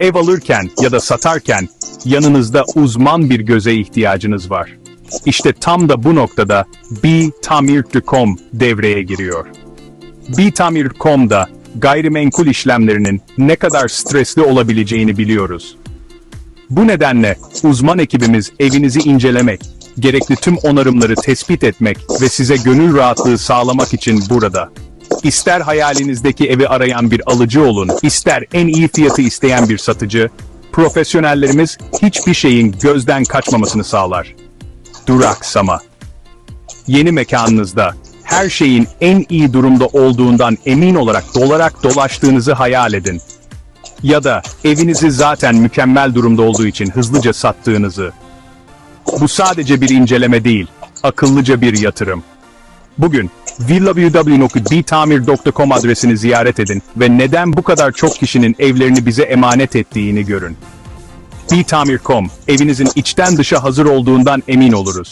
Ev alırken ya da satarken yanınızda uzman bir göze ihtiyacınız var. İşte tam da bu noktada btamir.com devreye giriyor. btamir.com'da gayrimenkul işlemlerinin ne kadar stresli olabileceğini biliyoruz. Bu nedenle uzman ekibimiz evinizi incelemek, gerekli tüm onarımları tespit etmek ve size gönül rahatlığı sağlamak için burada. İster hayalinizdeki evi arayan bir alıcı olun, ister en iyi fiyatı isteyen bir satıcı, profesyonellerimiz hiçbir şeyin gözden kaçmamasını sağlar. Duraksama. Yeni mekanınızda her şeyin en iyi durumda olduğundan emin olarak dolarak dolaştığınızı hayal edin. Ya da evinizi zaten mükemmel durumda olduğu için hızlıca sattığınızı. Bu sadece bir inceleme değil, akıllıca bir yatırım. Bugün www.btamir.com adresini ziyaret edin ve neden bu kadar çok kişinin evlerini bize emanet ettiğini görün. btamir.com, evinizin içten dışa hazır olduğundan emin oluruz.